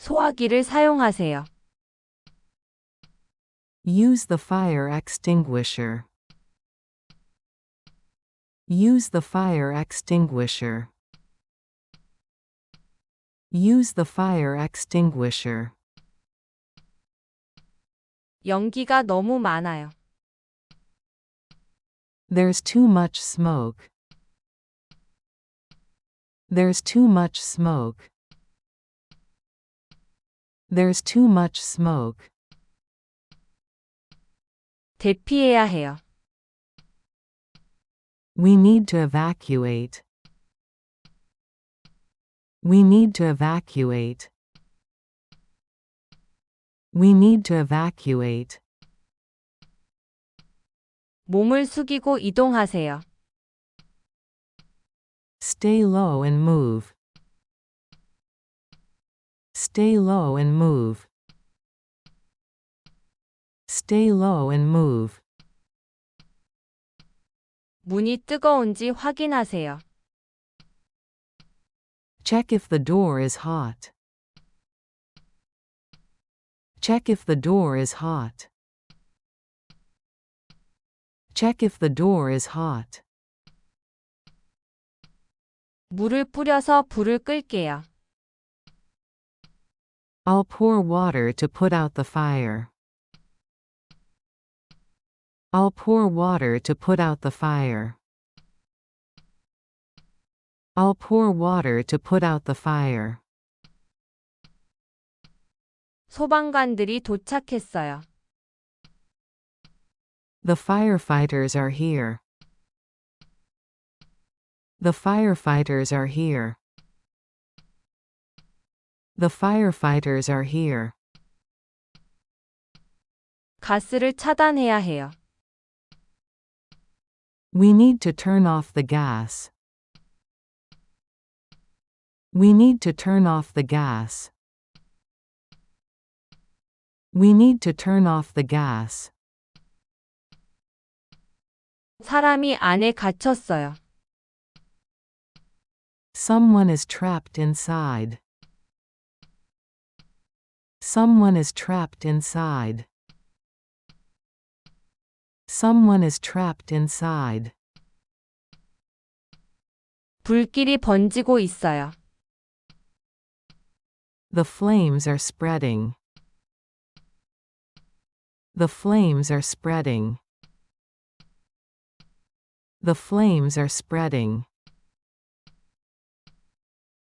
소화기를 사용하세요. Use the fire extinguisher. Use the fire extinguisher. Use the fire extinguisher. 연기가 너무 많아요. There's too much smoke. There's too much smoke. There's too much smoke. 대피해야 해요. We need to evacuate. We need to evacuate. We need to evacuate. 몸을 숙이고 이동하세요. Stay low and move. Stay low and move. Stay low and move. 문이 뜨거운지 확인하세요. Check if the door is hot. Check if the door is hot. Check if the door is hot. 물을 뿌려서 불을 끌게요. I'll pour water to put out the fire. I'll pour water to put out the fire. I'll pour water to put out the fire. 소방관들이 도착했어요. The firefighters are here. The firefighters are here. The firefighters are here. 가스를 차단해야 해요. We need to turn off the gas. We need to turn off the gas. We need to turn off the gas. 사람이 안에 갇혔어요. Someone is trapped inside. Someone is trapped inside. Someone is trapped inside. 불길이 번지고 있어요. The flames are spreading. The flames are spreading. The flames are spreading.